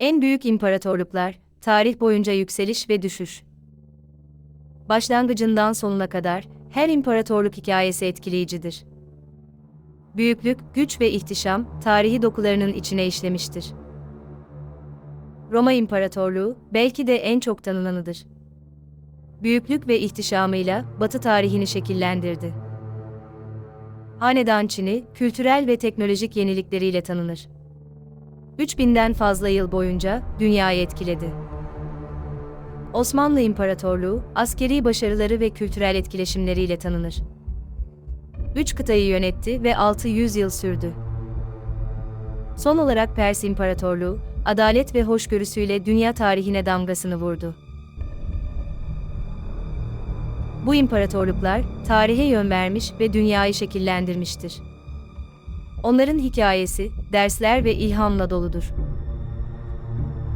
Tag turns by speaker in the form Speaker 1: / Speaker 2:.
Speaker 1: En büyük imparatorluklar, tarih boyunca yükseliş ve düşüş. Başlangıcından sonuna kadar her imparatorluk hikayesi etkileyicidir. Büyüklük, güç ve ihtişam tarihi dokularının içine işlemiştir. Roma İmparatorluğu belki de en çok tanınanıdır. Büyüklük ve ihtişamıyla Batı tarihini şekillendirdi. Hanedan Çin'i kültürel ve teknolojik yenilikleriyle tanınır. 3000'den fazla yıl boyunca dünyayı etkiledi. Osmanlı İmparatorluğu, askeri başarıları ve kültürel etkileşimleriyle tanınır. Üç kıtayı yönetti ve 600 yıl sürdü. Son olarak Pers İmparatorluğu, adalet ve hoşgörüsüyle dünya tarihine damgasını vurdu. Bu imparatorluklar, tarihe yön vermiş ve dünyayı şekillendirmiştir. Onların hikayesi, dersler ve ilhamla doludur.